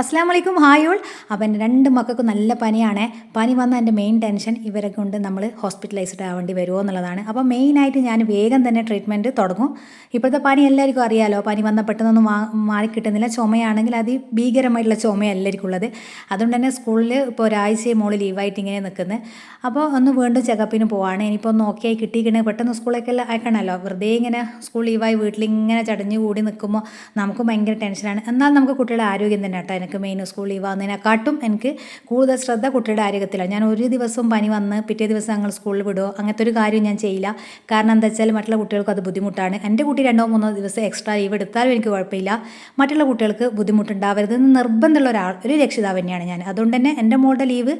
അസ്സാം വലൈക്കും ഹായോൾ അപ്പം എന്റെ രണ്ട് മക്കൾക്കും നല്ല പനിയാണ്. പനി വന്ന എന്റെ മെയിൻ ടെൻഷൻ ഇവരെ കൊണ്ട് നമ്മൾ ഹോസ്പിറ്റലൈസ്ഡ് ആവേണ്ടി വരുമോ എന്നുള്ളതാണ്. അപ്പോൾ മെയിനായിട്ട് ഞാൻ വേഗം തന്നെ ട്രീറ്റ്മെന്റ് തുടങ്ങും. ഇപ്പോഴത്തെ പനി എല്ലാവർക്കും അറിയാലോ. പനി വന്ന പെട്ടെന്നൊന്നും മാറി കിട്ടുന്നില്ല. ചുമയാണെങ്കിൽ അത് ഭീകരമായിട്ടുള്ള ചുമ എല്ലാവർക്കും ഉള്ളത്. അതുകൊണ്ട് തന്നെ സ്കൂളിൽ ഇപ്പോൾ ഒരാഴ്ചയെ മോൾ ലീവായിട്ട് ഇങ്ങനെ നിൽക്കുന്നത് അപ്പോൾ ഒന്ന് വീണ്ടും ചെക്കപ്പിന് പോവാണ്. ഇനിയിപ്പോൾ ഒന്ന് ഓക്കെ ആയി കിട്ടിയിരിക്കണേ. പെട്ടെന്ന് സ്കൂളൊക്കെ അയക്കണമല്ലോ വെറുതെ ഇങ്ങനെ സ്കൂൾ ലീവായി വീട്ടിൽ ഇങ്ങനെ ചടഞ്ഞു കൂടി നിൽക്കുമ്പോൾ നമുക്ക് ഭയങ്കര ടെൻഷനാണ് എന്നാൽ നമുക്ക് കുട്ടികളുടെ ആരോഗ്യം തന്നെ കേട്ടോ. എനിക്ക് മെയിൻ സ്കൂൾ ലീവ് എനിക്ക് കൂടുതൽ ശ്രദ്ധ കുട്ടിയുടെ ആരോഗ്യത്തിലാണ്. ഞാൻ ഒരു ദിവസവും പനി വന്ന് പിറ്റേ ദിവസം ഞങ്ങൾ സ്കൂളിൽ വിടുമോ അങ്ങനത്തെ ഒരു കാര്യം ഞാൻ ചെയ്യില്ല. കാരണം എന്താ വെച്ചാൽ മറ്റുള്ള കുട്ടികൾക്ക് അത് ബുദ്ധിമുട്ടാണ്. എന്റെ കുട്ടി രണ്ടോ മൂന്നോ ദിവസം എക്സ്ട്രാ ലീവ് എടുത്താലും എനിക്ക് കുഴപ്പമില്ല. മറ്റുള്ള കുട്ടികൾക്ക് ബുദ്ധിമുട്ടുണ്ടാവരുത്. എന്ന് നിർബന്ധമുള്ള ഒരാൾ ഒരു രക്ഷിതാവ് തന്നെയാണ് ഞാൻ. അതുകൊണ്ട് തന്നെ എന്റെ മോളുടെ ലീവ്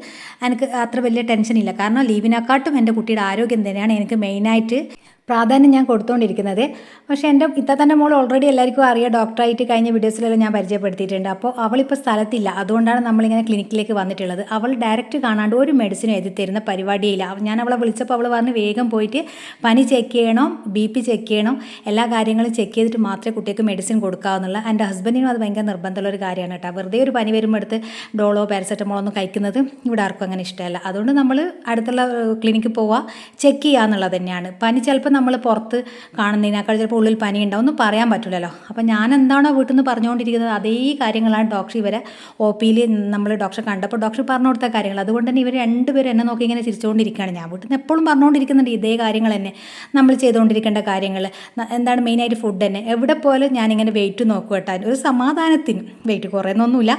എനിക്ക് അത്ര വലിയ ടെൻഷൻ ഇല്ല. കാരണം ലീവിനെക്കാട്ടും എന്റെ കുട്ടിയുടെ ആരോഗ്യം തന്നെയാണ് എനിക്ക് മെയിനായിട്ട് പ്രാധാന്യം ഞാൻ കൊടുത്തുകൊണ്ടിരിക്കുന്നത് പക്ഷേ എന്റെ ഇത്തത്തന്റെ മോൾ ഓൾറെഡി എല്ലാവർക്കും അറിയാം. ഡോക്ടറായിട്ട് കഴിഞ്ഞ വീഡിയോസിലെല്ലാം ഞാൻ പരിചയപ്പെടുത്തിയിട്ടുണ്ട്. അപ്പോൾ അവളിപ്പോൾ സ്ഥലത്തില്ല. അതുകൊണ്ടാണ് നമ്മളിങ്ങനെ ക്ലിനിക്കിലേക്ക് വന്നിട്ടുള്ളത്. അവൾ ഡയറക്റ്റ് കാണാണ്ട് ഒരു മെഡിസിൻ എഴുതി തരുന്ന പരിപാടിയില്ല. ഞാൻ അവളെ വിളിച്ചപ്പോൾ അവൾ പറഞ്ഞ് വേഗം പോയിട്ട് പനി ചെക്ക് ചെയ്യണം ബി പി ചെക്ക് ചെയ്യണം എല്ലാ കാര്യങ്ങളും ചെക്ക് ചെയ്തിട്ട് മാത്രമേ കുട്ടിക്ക് മെഡിസിൻ കൊടുക്കാവുന്നുള്ള. എന്റെ ഹസ്ബൻഡിനും അത് ഭയങ്കര നിർബന്ധമുള്ള ഒരു കാര്യമാണ് കേട്ടോ. വെറുതെ ഒരു പനി വരുമ്പോൾ എടുത്ത് ഡോളോ പാരസെറ്റമോളോ ഒന്നും കഴിക്കുന്നത് ഇവിടെ ആർക്കും അങ്ങനെ ഇഷ്ടമല്ല. അതുകൊണ്ട് നമ്മൾ അടുത്തുള്ള ക്ലിനിക്കിൽ പോവുക ചെക്ക് ചെയ്യുക എന്നുള്ളത് തന്നെയാണ്. പനി ചിലപ്പോൾ നമ്മൾ പുറത്ത് കാണുന്നതിനേക്കാൾ ചിലപ്പോൾ ഉള്ളിൽ പനി ഉണ്ടാവും ഒന്നും പറയാൻ പറ്റില്ലല്ലോ. അപ്പോൾ ഞാൻ എന്താണോ വീട്ടിൽ നിന്ന് പറഞ്ഞുകൊണ്ടിരിക്കുന്നത് അതേ കാര്യങ്ങളാണ് ഡോക്ടർ ഇവരെ ഒ പിയിൽ നമ്മൾ ഡോക്ടറെ കണ്ടപ്പോൾ ഡോക്ടർ പറഞ്ഞു കൊടുത്ത കാര്യങ്ങൾ. അതുകൊണ്ട് തന്നെ ഇവർ രണ്ടുപേരും എന്നെ നോക്കി ഇങ്ങനെ ചിരിച്ചുകൊണ്ടിരിക്കുകയാണ് ഞാൻ വീട്ടിൽ നിന്ന് എപ്പോഴും പറഞ്ഞുകൊണ്ടിരിക്കുന്നുണ്ട് ഇതേ കാര്യങ്ങൾ തന്നെ. നമ്മൾ ചെയ്തുകൊണ്ടിരിക്കേണ്ട കാര്യങ്ങൾ എന്താണ് മെയിനായിട്ട് ഫുഡ് തന്നെ. എവിടെ പോലും ഞാനിങ്ങനെ വെയിറ്റ് നോക്കും കേട്ടോ. ഒരു സമാധാനത്തിന് വെയിറ്റ് കുറയുന്നൊന്നുമില്ല.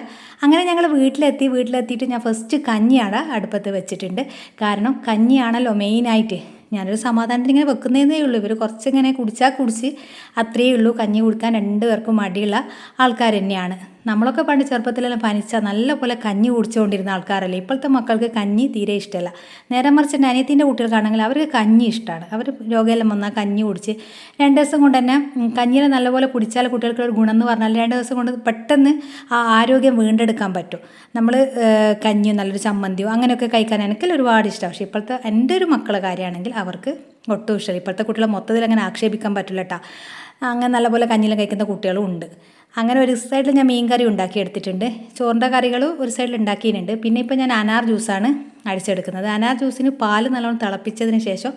അങ്ങനെ ഞങ്ങൾ വീട്ടിലെത്തി വീട്ടിലെത്തിയിട്ട് ഞാൻ ഫസ്റ്റ് കഞ്ഞിയാണ് അടുപ്പത്ത് വെച്ചിട്ടുണ്ട്. കാരണം കഞ്ഞിയാണല്ലോ മെയിനായിട്ട് ഞാനൊരു സമാധാനത്തിന് ഇങ്ങനെ വെക്കുന്നതേ ഉള്ളൂ. ഇവർ കുറച്ചിങ്ങനെ കുടിച്ചാൽ കുടിച്ച് അത്രയേ ഉള്ളൂ. കഞ്ഞി കുടിക്കാൻ രണ്ട് പേർക്കും മടിയുള്ള ആൾക്കാർ തന്നെയാണ്. നമ്മളൊക്കെ പണ്ട് ചെറുപ്പത്തിലെല്ലാം പനിച്ചാൽ നല്ലപോലെ കഞ്ഞി കുടിച്ചുകൊണ്ടിരുന്ന ആൾക്കാരല്ലേ? ഇപ്പോഴത്തെ മക്കൾക്ക് കഞ്ഞി തീരെ ഇഷ്ടമല്ല നേരെ മറിച്ച് എന്റെ അനിയത്തിന്റെ കുട്ടികൾക്കാണെങ്കിൽ അവർക്ക് കഞ്ഞി ഇഷ്ടമാണ്. അവർ രോഗമെല്ലാം വന്നാൽ കഞ്ഞി കുടിച്ച് രണ്ട് ദിവസം കൊണ്ട് തന്നെ കഞ്ഞിനെ നല്ലപോലെ കുടിച്ചാൽ കുട്ടികൾക്ക് ഒരു ഗുണം എന്ന് പറഞ്ഞാൽ രണ്ട് ദിവസം കൊണ്ട് പെട്ടെന്ന് ആ ആരോഗ്യം വീണ്ടെടുക്കാൻ പറ്റും. നമ്മൾ കഞ്ഞിയോ നല്ലൊരു ചമ്മന്തിയോ അങ്ങനെയൊക്കെ കഴിക്കാൻ എനിക്കെല്ലാം ഒരുപാട് ഇഷ്ടം. പക്ഷേ ഇപ്പോഴത്തെ എന്റെ ഒരു മക്കളെ കാര്യമാണെങ്കിൽ അവർക്ക് ഒട്ടും ഇഷ്ടമില്ല. ഇപ്പോഴത്തെ കുട്ടികളെ മൊത്തത്തിൽ അങ്ങനെ ആക്ഷേപിക്കാൻ പറ്റില്ല കേട്ടോ അങ്ങനെ നല്ലപോലെ കഞ്ഞിലും കഴിക്കുന്ന കുട്ടികളും ഉണ്ട്. അങ്ങനെ ഒരു സൈഡിൽ ഞാൻ മീൻ കറി ഉണ്ടാക്കി എടുത്തിട്ടുണ്ട്. ചോറിന്റെ കറികൾ ഒരു സൈഡിൽ ഉണ്ടാക്കിയിട്ടുണ്ട്. പിന്നെ ഇപ്പോൾ ഞാൻ അനാർ ജ്യൂസാണ് അടിച്ചെടുക്കുന്നത്. അനാർ ജ്യൂസിന് പാൽ നല്ലോണം തിളപ്പിച്ചതിന് ശേഷം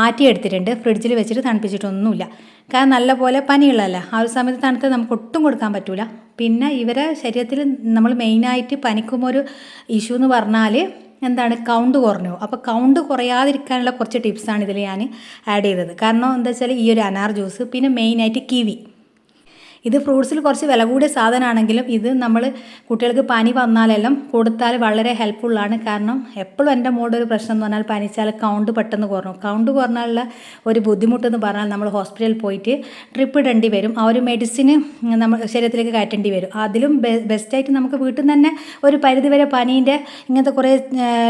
ആറ്റി എടുത്തിട്ടുണ്ട്. ഫ്രിഡ്ജിൽ വെച്ചിട്ട് തണുപ്പിച്ചിട്ടൊന്നുമില്ല. കാരണം നല്ലപോലെ പനിയുള്ളതല്ല? ആ ഒരു സമയത്ത് തണുത്ത് നമുക്ക് ഒട്ടും കൊടുക്കാൻ പറ്റില്ല പിന്നെ ഇവരെ ശരീരത്തിൽ നമ്മൾ മെയിനായിട്ട് പനിക്കുമ്പോൾ ഒരു ഇഷ്യൂ എന്ന് പറഞ്ഞാൽ എന്താണ്? കൗണ്ട് കുറഞ്ഞു. അപ്പോൾ കൗണ്ട് കുറയാതിരിക്കാനുള്ള കുറച്ച് ടിപ്സാണ് ഇതിൽ ഞാൻ ആഡ് ചെയ്തത്. കാരണം എന്താ വെച്ചാൽ ഈ ഒരു അനാർ ജ്യൂസ് പിന്നെ മെയിനായിട്ട് കിവി. ഇത് ഫ്രൂട്ട്സിൽ കുറച്ച് വില കൂടിയ സാധനമാണെങ്കിലും ഇത് നമ്മൾ കുട്ടികൾക്ക് പനി വന്നാലെല്ലാം കൊടുത്താൽ വളരെ ഹെൽപ്ഫുള്ളാണ് കാരണം എപ്പോഴും എന്റെ മോളുടെ ഒരു പ്രശ്നം എന്ന് പറഞ്ഞാൽ പനിച്ചാൽ കൗണ്ട് പെട്ടെന്ന് കുറഞ്ഞു. കൗണ്ട് കുറഞ്ഞാലുള്ള ഒരു ബുദ്ധിമുട്ടെന്ന് പറഞ്ഞാൽ നമ്മൾ ഹോസ്പിറ്റലിൽ പോയിട്ട് ട്രിപ്പ് ഇടേണ്ടി വരും. ആ ഒരു മെഡിസിൻ നമ്മൾ ശരീരത്തിലേക്ക് കയറ്റേണ്ടി വരും. അതിലും ബെസ്റ്റായിട്ട് നമുക്ക് വീട്ടിൽ നിന്ന് തന്നെ ഒരു പരിധിവരെ പനീന്റെ ഇങ്ങനത്തെ കുറേ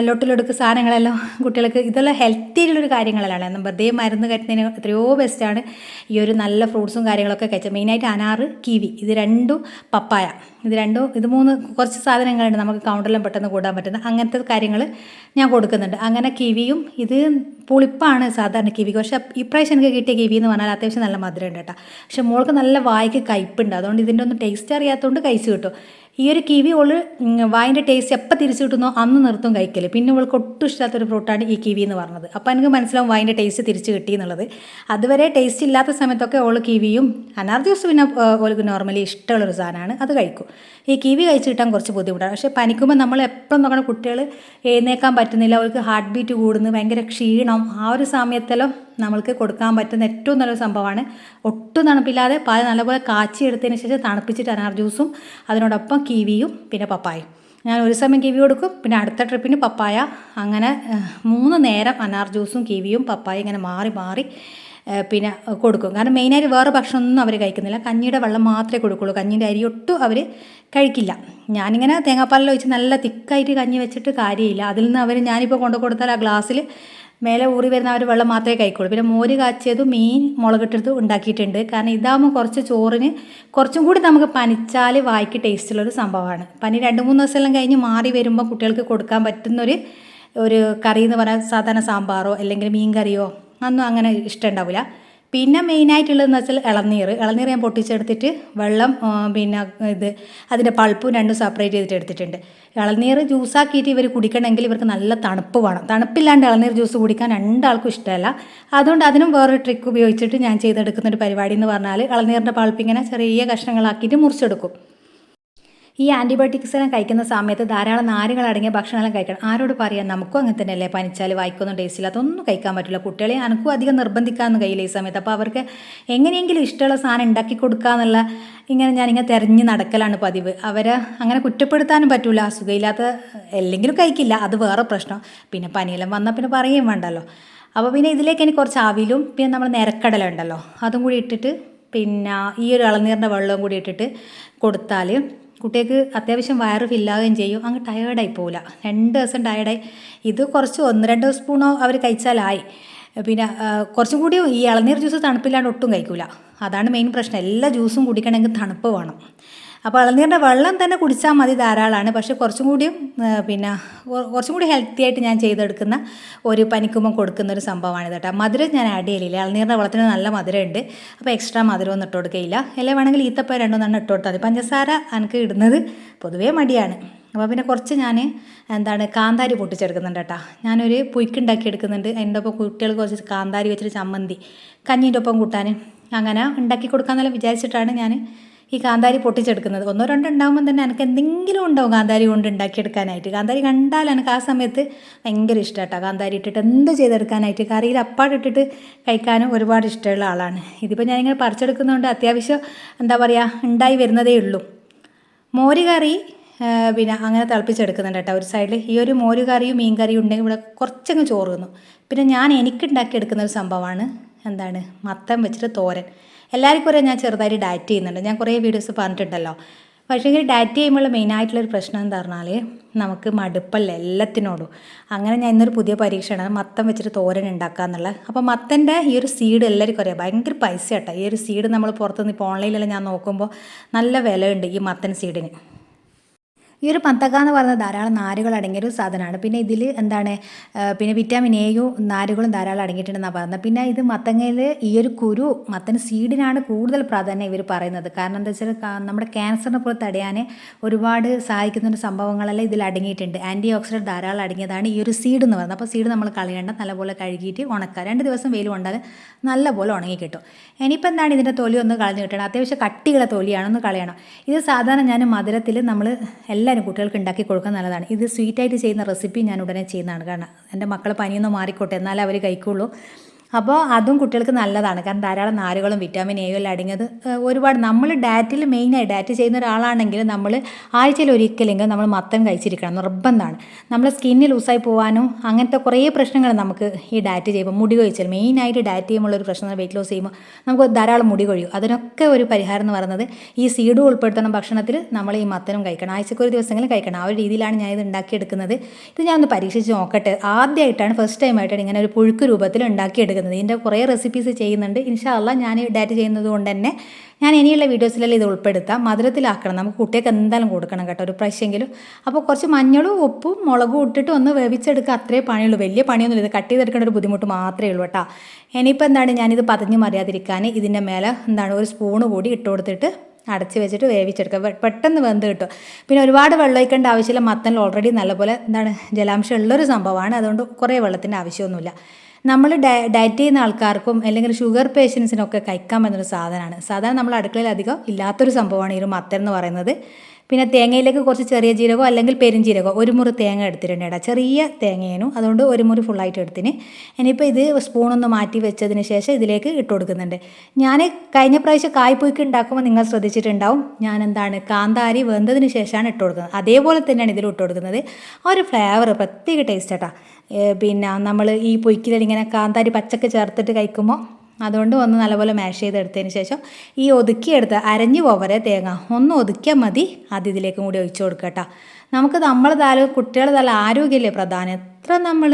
ലൊട്ടിലൊടുക്ക് സാധനങ്ങളെല്ലാം കുട്ടികൾക്ക് ഇതെല്ലാം ഹെൽത്തി ആയിട്ടുള്ളൊരു കാര്യങ്ങളല്ലാണ് വെറുതെ മരുന്ന് കയറ്റുന്നതിന് എത്രയോ ബെസ്റ്റാണ് ഈ ഒരു നല്ല ഫ്രൂട്ട്സും കാര്യങ്ങളൊക്കെ കഴിച്ചത് മെയിനായിട്ട് അനാറ് കിവി. ഇത് രണ്ടും പപ്പായ. ഇത് രണ്ടും ഇത് മൂന്ന് കുറച്ച് സാധനങ്ങളുണ്ട് നമുക്ക് കൗണ്ടറിലും പെട്ടെന്ന് കൂടാൻ പറ്റുന്ന. അങ്ങനത്തെ കാര്യങ്ങൾ ഞാൻ കൊടുക്കുന്നുണ്ട്. അങ്ങനെ കിവിയും ഇത് പുളിപ്പാണ് സാധാരണ കിവി. പക്ഷേ ഇപ്രാവശ്യം എനിക്ക് കിട്ടിയ കിവി എന്ന് പറഞ്ഞാൽ അത്യാവശ്യം നല്ല മധുരം ഉണ്ട് കേട്ടോ. പക്ഷെ മോൾക്ക് നല്ല വായിക്ക് കയ്പുണ്ട് അതുകൊണ്ട് ഇതിന്റെ ഒന്നും ടേസ്റ്റ് അറിയാത്തതുകൊണ്ട് കഴിച്ചു കിട്ടും. ഈ ഒരു കിവി ഓൾ വായിന്റെ ടേസ്റ്റ് എപ്പോൾ തിരിച്ചു കിട്ടുന്നോ അന്ന് നിർത്തും കഴിക്കൽ പിന്നെ അവൾക്ക് ഒട്ടും ഇഷ്ടമില്ലാത്തൊരു ഫ്രൂട്ടാണ് ഈ കിവി എന്ന് പറഞ്ഞത്. അപ്പോൾ എനിക്ക് മനസ്സിലാവും വായിന്റെ ടേസ്റ്റ് തിരിച്ച് കിട്ടി എന്നുള്ളത്. അതുവരെ ടേസ്റ്റ് ഇല്ലാത്ത സമയത്തൊക്കെ ഓൾ കിവിയും അനാർ ജ്യൂസ് പിന്നെ ഓൾക്ക് നോർമലി ഇഷ്ടമുള്ളൊരു സാധനമാണ് അത് കഴിക്കും. ഈ കിവി കഴിച്ച് കിട്ടാൻ കുറച്ച് ബുദ്ധിമുട്ടാണ്. പക്ഷേ പനിക്കുമ്പോൾ നമ്മൾ എപ്പോഴും നോക്കണം കുട്ടികൾ എഴുന്നേക്കാൻ പറ്റുന്നില്ല അവൾക്ക് ഹാർട്ട് ബീറ്റ് കൂടുന്നു ഭയങ്കര ക്ഷീണം ആ ഒരു സമയത്തെല്ലാം നമ്മൾക്ക് കൊടുക്കാൻ പറ്റുന്ന ഏറ്റവും നല്ലൊരു സംഭവമാണ്. ഒട്ടും തണുപ്പില്ലാതെ പാൽ നല്ലപോലെ കാച്ചി എടുത്തതിന് ശേഷം തണുപ്പിച്ചിട്ട് അനാർ ജ്യൂസും അതിനോടൊപ്പം കിവിയും പിന്നെ പപ്പായയും. ഞാൻ ഒരു സമയം കിവി കൊടുക്കും പിന്നെ അടുത്ത ട്രിപ്പിന് പപ്പായ. അങ്ങനെ മൂന്ന് നേരം അനാർ ജ്യൂസും കിവിയും പപ്പായ ഇങ്ങനെ മാറി മാറി പിന്നെ കൊടുക്കും. കാരണം മെയിനായിട്ട് വേറെ ഭക്ഷണമൊന്നും അവർ കഴിക്കുന്നില്ല. കഞ്ഞിയുടെ വെള്ളം മാത്രമേ കൊടുക്കുള്ളൂ. കഞ്ഞിന്റെ അരി ഒട്ടും അവർ കഴിക്കില്ല. ഞാനിങ്ങനെ തേങ്ങാപ്പാലിൽ ഒഴിച്ച് നല്ല തിക്കായിട്ട് കഞ്ഞി വെച്ചിട്ട് കാര്യമില്ല. അതിൽ നിന്ന് അവർ ഞാനിപ്പോൾ കൊണ്ടു കൊടുത്താൽ ആ ഗ്ലാസ്സിൽ മേലെ ഊറി വരുന്ന ആ ഒരു വെള്ളം മാത്രമേ കഴിക്കുള്ളൂ. പിന്നെ മോര് കാച്ചിയതും മീൻ മുളകിട്ടത് ഉണ്ടാക്കിയിട്ടുണ്ട്. കാരണം ഇതാകുമ്പോൾ കുറച്ച് ചോറിന് കുറച്ചും കൂടി നമുക്ക് പനിച്ചാൽ വായിക്ക് ടേസ്റ്റുള്ളൊരു സംഭവമാണ്. പനി രണ്ട് മൂന്ന് ദിവസമെല്ലാം കഴിഞ്ഞ് മാറി വരുമ്പോൾ കുട്ടികൾക്ക് കൊടുക്കാൻ പറ്റുന്നൊരു ഒരു കറി എന്ന് പറയാൻ സാധാരണ സാമ്പാറോ അല്ലെങ്കിൽ മീൻ കറിയോ അന്നും അങ്ങനെ ഇഷ്ടമുണ്ടാവില്ല പിന്നെ മെയിനായിട്ടുള്ളതെന്ന് വെച്ചാൽ ഇളനീർ. ഇളനീർ ഞാൻ പൊട്ടിച്ചെടുത്തിട്ട് വെള്ളം പിന്നെ ഇത് അതിന്റെ പൾപ്പും രണ്ടും സെപ്പറേറ്റ് ചെയ്തിട്ട് എടുത്തിട്ടുണ്ട്. ഇളനീർ ജ്യൂസാക്കിയിട്ട് ഇവർ കുടിക്കണമെങ്കിൽ ഇവർക്ക് നല്ല തണുപ്പ് വേണം. തണുപ്പില്ലാണ്ട് ഇളനീർ ജ്യൂസ് കുടിക്കാൻ രണ്ടാൾക്കും ഇഷ്ടമല്ല. അതുകൊണ്ട് അതിനും വേറൊരു ട്രിക്ക് ഉപയോഗിച്ചിട്ട് ഞാൻ ചെയ്തെടുക്കുന്ന ഒരു പരിപാടി എന്ന് പറഞ്ഞാൽ ഇളനീറിന്റെ പൾപ്പ് ഇങ്ങനെ ചെറിയ കഷ്ണങ്ങളാക്കിയിട്ട് മുറിച്ചെടുക്കും. ഈ ആന്റിബയോട്ടിക്സ് എല്ലാം കഴിക്കുന്ന സമയത്ത് ധാരാളം നാരുകൾ അടങ്ങിയ ഭക്ഷണമെല്ലാം കഴിക്കണം. ആരോട് പറയാം? നമുക്കും അങ്ങനെ തന്നെയല്ലേ? പനിച്ചാൽ വായിക്കൊന്നും ടേസ്റ്റ് ഇല്ല. അതൊന്നും കഴിക്കാൻ പറ്റില്ല കുട്ടികളെ എനിക്കും അധികം നിർബന്ധിക്കാമെന്ന് കഴിയില്ല ഈ സമയത്ത്. അപ്പോൾ അവർക്ക് എങ്ങനെയെങ്കിലും ഇഷ്ടമുള്ള സാധനം ഉണ്ടാക്കി കൊടുക്കുക എന്നുള്ള ഇങ്ങനെ ഞാനിങ്ങനെ തിരഞ്ഞ് നടക്കലാണ് പതിവ്. അവരെ അങ്ങനെ കുറ്റപ്പെടുത്താനും പറ്റില്ല അസുഖമില്ലാത്ത എല്ലെങ്കിലും കഴിക്കില്ല. അത് വേറെ പ്രശ്നം. പിന്നെ പനിയെല്ലാം വന്നാൽ പിന്നെ പറയുകയും വേണ്ടല്ലോ. അപ്പോൾ പിന്നെ ഇതിലേക്ക് എനിക്ക് കുറച്ച് ആവിലും പിന്നെ നമ്മൾ നിരക്കടല ഉണ്ടല്ലോ. അതും കൂടി ഇട്ടിട്ട് പിന്നെ ഈ ഒരു ഇളനീറിന്റെ വെള്ളവും കൂടി ഇട്ടിട്ട് കൊടുത്താൽ കുട്ടികൾക്ക് അത്യാവശ്യം വയറ് ഫില്ലാവുകയും ചെയ്യും. അങ്ങ് ടയേർഡായി പോകില്ല രണ്ട് ദിവസം ടയേർഡായി ഇത് കുറച്ച് ഒന്ന് രണ്ട് സ്പൂണോ അവർ കഴിച്ചാലായി. പിന്നെ കുറച്ചും കൂടി ഈ ഇളനീർ ജ്യൂസ് തണുപ്പില്ലാണ്ട് ഒട്ടും കഴിക്കില്ല അതാണ് മെയിൻ പ്രശ്നം. എല്ലാ ജ്യൂസും കുടിക്കണമെങ്കിൽ തണുപ്പ് വേണം. അപ്പോൾ ഇളനീരിന്റെ വെള്ളം തന്നെ കുടിച്ചാൽ മതി ധാരാളമാണ് പക്ഷേ കുറച്ചും കൂടിയും പിന്നെ കുറച്ചും കൂടി ഹെൽത്തി ആയിട്ട് ഞാൻ ചെയ്തെടുക്കുന്ന ഒരു പനിക്കുമ്പം കൊടുക്കുന്ന ഒരു സംഭവമാണ് കേട്ടോ. മധുരം ഞാൻ ആഡ് ചെയ്യലില്ല. ഇളനീരിന്റെ വെള്ളത്തിന് നല്ല മധുരമുണ്ട്. അപ്പോൾ എക്സ്ട്രാ മധുരമൊന്നും ഇട്ട് കൊടുക്കുകയില്ല അല്ലെ വേണമെങ്കിൽ ഈത്തപ്പഴം രണ്ടൊന്നെണ്ണം ഇട്ട് കൊടുത്താൽ മതി. പഞ്ചസാര എനിക്ക് ഇടുന്നത് പൊതുവേ മടിയാണ്. അപ്പോൾ പിന്നെ കുറച്ച് ഞാൻ എന്താണ് കാന്താരി പൊട്ടിച്ചെടുക്കുന്നുണ്ട് കേട്ടോ. ഞാനൊരു പുയ്ക്കുണ്ടാക്കി എടുക്കുന്നുണ്ട്. അതിന്റെ ഒപ്പം കുട്ടികൾക്ക് കുറച്ച് കാന്താരി വെച്ചിട്ട് ചമ്മന്തി കഞ്ഞീന്റെ ഒപ്പം കൂട്ടാൻ അങ്ങനെ ഉണ്ടാക്കി കൊടുക്കാമെന്നെല്ലാം വിചാരിച്ചിട്ടാണ് ഞാൻ ഈ കാന്താരി പൊട്ടിച്ചെടുക്കുന്നത്. ഒന്നോ രണ്ടോ ഉണ്ടാകുമ്പോൾ തന്നെ എനിക്ക് എന്തെങ്കിലും ഉണ്ടാവും കാന്താരി കൊണ്ട് ഉണ്ടാക്കിയെടുക്കാനായിട്ട്. കാന്താരി കണ്ടാൽ എനിക്ക് ആ സമയത്ത് ഭയങ്കര ഇഷ്ടമാട്ടോ കാന്താരി ഇട്ടിട്ട് എന്ത് ചെയ്തെടുക്കാനായിട്ട്. കറിയിൽ അപ്പാടിട്ടിട്ട് കഴിക്കാനും ഒരുപാട് ഇഷ്ടമുള്ള ആളാണ്. ഇതിപ്പോൾ ഞാനിങ്ങനെ പറിച്ചെടുക്കുന്നതുകൊണ്ട് അത്യാവശ്യം എന്താ പറയുക ഉണ്ടായി വരുന്നതേ ഉള്ളൂ. മോര് കറി പിന്നെ അങ്ങനെ തിളപ്പിച്ചെടുക്കുന്നുണ്ട് കേട്ടോ ഒരു സൈഡിൽ ഈ ഒരു മോര് കറിയും മീൻ കറിയും ഉണ്ടെങ്കിൽ ഇവിടെ കുറച്ചങ്ങ് ചോറ് തിന്നു. പിന്നെ ഞാൻ എനിക്ക് ഉണ്ടാക്കിയെടുക്കുന്ന ഒരു സംഭവമാണ് എന്താണ്? മത്തം വെച്ചിട്ട് തോരൻ. എല്ലാവർക്കും അറിയാം ഞാൻ ചെറുതായിട്ട് ഡയറ്റ് ചെയ്യുന്നുണ്ട്. ഞാൻ കുറേ വീഡിയോസ് പറഞ്ഞിട്ടുണ്ടല്ലോ. പക്ഷേ എങ്കിൽ ഡയറ്റ് ചെയ്യുമ്പോൾ മെയിനായിട്ടുള്ളൊരു പ്രശ്നം എന്ന് പറഞ്ഞാൽ നമുക്ക് മടുപ്പല്ല എല്ലാത്തിനോടും. അങ്ങനെ ഞാൻ ഇന്നൊരു പുതിയ പരീക്ഷയാണ്. മത്തം വെച്ചിട്ട് തോരൻ ഉണ്ടാക്കുക എന്നുള്ളത് അപ്പോൾ മത്തന്റെ ഈ ഒരു സീഡ് എല്ലാവർക്കും അറിയാം. ഭയങ്കര പൈസ കേട്ടോ ഈ ഒരു സീഡ് നമ്മൾ പുറത്തുനിന്ന് ഇപ്പോൾ ഓൺലൈനിലെല്ലാം ഞാൻ നോക്കുമ്പോൾ നല്ല വിലയുണ്ട് ഈ മത്തൻ സീഡിന് ഈ ഒരു പത്തക്ക എന്ന് പറയുന്നത് ധാരാളം നാരുകൾ അടങ്ങിയ ഒരു സാധനമാണ്. പിന്നെ ഇതിൽ എന്താണ് പിന്നെ വിറ്റാമിൻ എയും നാരുകളും ധാരാളം അടങ്ങിയിട്ടുണ്ടെന്നാണ് പറയുന്നത്. പിന്നെ ഇത് മത്തങ്ങയിൽ ഈ ഒരു കുരു മത്തൻ സീഡിനാണ് കൂടുതൽ പ്രാധാന്യം ഇവർ പറയുന്നത്. കാരണം എന്താ വെച്ചാൽ നമ്മുടെ ക്യാൻസറിനെ പോലെ തടയാൻ ഒരുപാട് സഹായിക്കുന്ന ഒരു സംഭവങ്ങളെല്ലാം ഇതിൽ അടങ്ങിയിട്ടുണ്ട്. ആന്റി ഓക്സിഡന്റ് ധാരാളം അടങ്ങിയതാണ് ഈ ഒരു സീഡ് എന്ന് പറയുന്നത്. അപ്പോൾ സീഡ് നമ്മൾ കളയേണ്ട നല്ലപോലെ കഴുകിയിട്ട് ഉണക്കുക രണ്ട് ദിവസം വെയിൽ കൊണ്ടാൽ നല്ലപോലെ ഉണങ്ങി കിട്ടും. ഇനിയിപ്പോൾ എന്താണ് ഇതിന്റെ തൊലി ഒന്ന് കളഞ്ഞു കിട്ടണം? അത്യാവശ്യം കട്ടിയുള്ള തൊലിയാണ് ഒന്ന് കളയണം. ഇത് സാധാരണ ഞാൻ മധുരത്തിൽ നമ്മൾ എല്ലാവരും കുട്ടികൾക്ക് ഉണ്ടാക്കി കൊടുക്കാൻ നല്ലതാണ്. ഇത് സ്വീറ്റായിട്ട് ചെയ്യുന്ന റെസിപ്പി ഞാൻ ഉടനെ ചെയ്യുന്നതാണ്. കാരണം എന്റെ മക്കളെ പനിയൊന്നും മാറിക്കോട്ടെ. എന്നാലേ അവർ കഴിക്കുള്ളൂ. അപ്പോൾ അതും കുട്ടികൾക്ക് നല്ലതാണ്. കാരണം ധാരാളം നാരുകളും വിറ്റാമിൻ എയും എല്ലാം അടങ്ങിയത് ഒരുപാട് നമ്മൾ ഡയറ്റിൽ മെയിനായി ഡയറ്റ് ചെയ്യുന്ന ഒരാളാണെങ്കിൽ നമ്മൾ ആഴ്ചയിൽ ഒരിക്കലെങ്കിലും നമ്മൾ മത്തം കഴിച്ചിരിക്കണം. നിർബന്ധമാണ്. നമ്മുടെ സ്കിന്നിൽ ലൂസായി പോകാനും അങ്ങനത്തെ കുറേ പ്രശ്നങ്ങൾ നമുക്ക് ഈ ഡയറ്റ് ചെയ്യുമ്പോൾ മുടി കൊഴിച്ചാൽ മെയിനായിട്ട് ഡയറ്റ് ചെയ്യുമ്പോൾ ഒരു പ്രശ്നം വെയിറ്റ് ലോസ് ചെയ്യുമ്പോൾ നമുക്ക് ധാരാളം മുടി കൊഴിയും. അതിനൊക്കെ ഒരു പരിഹാരം എന്ന് പറയുന്നത് ഈ സീഡും ഉൾപ്പെടുത്തണം ഭക്ഷണത്തിൽ നമ്മൾ ഈ മത്തനും കഴിക്കണം. ആഴ്ചക്ക് ഒരു ദിവസമെങ്കിലും കഴിക്കണം. ആ ഒരു രീതിയിലാണ് ഞാനിത് ഉണ്ടാക്കിയെടുക്കുന്നത്. ഇത് ഞാൻ ഒന്ന് പരീക്ഷിച്ച് നോക്കട്ടെ. ആദ്യമായിട്ടാണ് ഫസ്റ്റ് ടൈമായിട്ടാണ് ഇങ്ങനെ ഒരു പുഴുക്ക് രൂപത്തിൽ ഉണ്ടാക്കിയെടുക്കുന്നത്. ഇതിന്റെ കുറേ റെസിപ്പീസ് ചെയ്യുന്നുണ്ട്. ഇൻഷാല്ല ഞാൻ ഡയറ്റ് ചെയ്യുന്നത് കൊണ്ട് തന്നെ ഞാൻ ഇനിയുള്ള വീഡിയോസിലെല്ലാം ഇത് ഉൾപ്പെടുത്താം. മധുരത്തിലാക്കണം. നമുക്ക് കുട്ടികൾക്ക് എന്തായാലും കൊടുക്കണം കേട്ടോ. ഒരു പ്രാവശ്യമെങ്കിലും അപ്പോൾ കുറച്ച് മഞ്ഞളും ഉപ്പും മുളകും ഇട്ടിട്ട് ഒന്ന് വേവിച്ചെടുക്കുക അത്രേ പണിയുള്ളൂ. വലിയ പണിയൊന്നുമില്ല. ഇത് കട്ട് ചെയ്തെടുക്കേണ്ട ഒരു ബുദ്ധിമുട്ട് മാത്രമേ ഉള്ളൂ കേട്ടോ. ഇനിയിപ്പോൾ എന്താണ്? ഞാനിത് പതഞ്ഞ് മറിയാതിരിക്കാൻ ഇതിന്റെ മേലെ എന്താണ്? ഒരു സ്പൂണ് കൂടി ഇട്ട് കൊടുത്തിട്ട് അടച്ച് വെച്ചിട്ട് വേവിച്ചെടുക്കുക. പെട്ടെന്ന് വെന്ത് കിട്ടും. പിന്നെ ഒരുപാട് വെള്ളം ഒഴിക്കേണ്ട ആവശ്യമില്ല. മത്തനിൽ ഓൾറെഡി നല്ലപോലെ എന്താണ്? ജലാംശം ഉള്ളൊരു സംഭവമാണ്. അതുകൊണ്ട് കുറേ വെള്ളത്തിന്റെ ആവശ്യമൊന്നുമില്ല. നമ്മൾ ഡയറ്റ് ചെയ്യുന്ന ആൾക്കാർക്കും അല്ലെങ്കിൽ ഷുഗർ പേഷ്യൻസിനൊക്കെ കഴിക്കാൻ പറ്റുന്നൊരു സാധനമാണ്. സാധാരണ നമ്മൾ അടുക്കളയിൽ അധികം ഇല്ലാത്തൊരു സംഭവമാണ് ഈ ഒരു മത്തൻ എന്ന് പറയുന്നത്. പിന്നെ തേങ്ങയിലേക്ക് കുറച്ച് ചെറിയ ജീരകമോ അല്ലെങ്കിൽ പെരിഞ്ജീരകമോ ഒരു മുറി തേങ്ങ എടുത്തിട്ടുണ്ട് കേട്ടോ. ചെറിയ തേങ്ങയേനു. അതുകൊണ്ട് ഒരു മുറി ഫുള്ളായിട്ട് എടുത്തിന്. ഇനിയിപ്പോൾ ഇത് സ്പൂണൊന്ന് മാറ്റി വെച്ചതിന് ശേഷം ഇതിലേക്ക് ഇട്ട് കൊടുക്കുന്നുണ്ട്. ഞാൻ കഴിഞ്ഞ പ്രാവശ്യം കായ്പൊയ്ക്ക് ഉണ്ടാക്കുമ്പോൾ നിങ്ങൾ ശ്രദ്ധിച്ചിട്ടുണ്ടാവും. ഞാൻ എന്താണ് കാന്താരി വെന്തതിന് ശേഷമാണ് ഇട്ട് കൊടുക്കുന്നത്. അതേപോലെ തന്നെയാണ് ഇതിൽ ഇട്ട് കൊടുക്കുന്നത്. ആ ഒരു ഫ്ലേവർ പ്രത്യേക ടേസ്റ്റ് കേട്ടോ പിന്നെ നമ്മൾ ഈ പൊയ്ക്കിലിങ്ങനെ കാന്താരി പച്ചക്ക് ചേർത്തിട്ട് കഴിക്കുമ്പോൾ അതുകൊണ്ട് ഒന്ന് നല്ലപോലെ മാഷ് ചെയ്തെടുത്തതിന് ശേഷം ഈ ഒതുക്കിയെടുത്ത് അരഞ്ഞു പോവരെ തേങ്ങ ഒന്ന് ഒതുക്കിയാൽ മതി. അത് ഇതിലേക്കും കൂടി ഒഴിച്ചു കൊടുക്കുക കേട്ടോ. നമുക്ക് നമ്മൾ തല ആരോഗ്യമല്ലേ പ്രധാനം? എത്ര നമ്മൾ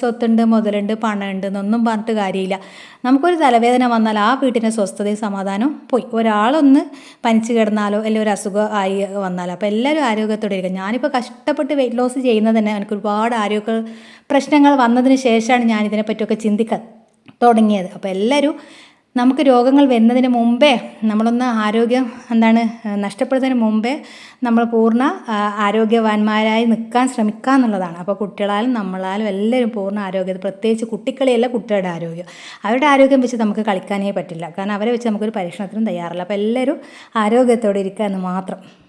സ്വത്തുണ്ട് മുതലുണ്ട് പണമുണ്ട് എന്നൊന്നും പറഞ്ഞിട്ട് കാര്യമില്ല. നമുക്കൊരു തലവേദന വന്നാൽ ആ വീട്ടിന്റെ സ്വസ്ഥതയും സമാധാനവും പോയി. ഒരാളൊന്ന് പനിച്ച് കിടന്നാലോ അല്ലെങ്കിൽ ഒരു അസുഖം ആയി വന്നാലോ. അപ്പോൾ എല്ലാവരും ആരോഗ്യത്തോടെ ഇരിക്കും ഞാനിപ്പോൾ കഷ്ടപ്പെട്ട് വെയിറ്റ് ലോസ് ചെയ്യുന്നത് തന്നെ എനിക്ക് ഒരുപാട് ആരോഗ്യ പ്രശ്നങ്ങൾ വന്നതിന് ശേഷമാണ് ഞാൻ പറ്റിയൊക്കെ ചിന്തിക്കാൻ തുടങ്ങിയത്. അപ്പോൾ എല്ലാവരും നമുക്ക് രോഗങ്ങൾ വരുന്നതിന് മുമ്പേ നമ്മളൊന്ന് ആരോഗ്യം എന്താണ് നഷ്ടപ്പെടുന്നതിന് മുമ്പേ നമ്മൾ പൂർണ ആരോഗ്യവാന്മാരായി നിൽക്കാൻ ശ്രമിക്കുക എന്നുള്ളതാണ്. അപ്പോൾ കുട്ടികളാലും നമ്മളാലും എല്ലാവരും പൂർണ ആരോഗ്യം പ്രത്യേകിച്ച് കുട്ടിക്കളിയല്ല കുട്ടികളുടെ ആരോഗ്യം. അവരുടെ ആരോഗ്യം വെച്ച് നമുക്ക് കളിക്കാനേ പറ്റില്ല. കാരണം അവരെ വെച്ച് നമുക്കൊരു പരീക്ഷണത്തിനും തയ്യാറല്ല. അപ്പോൾ എല്ലാവരും ആരോഗ്യത്തോടെ ഇരിക്കുക എന്ന് മാത്രം.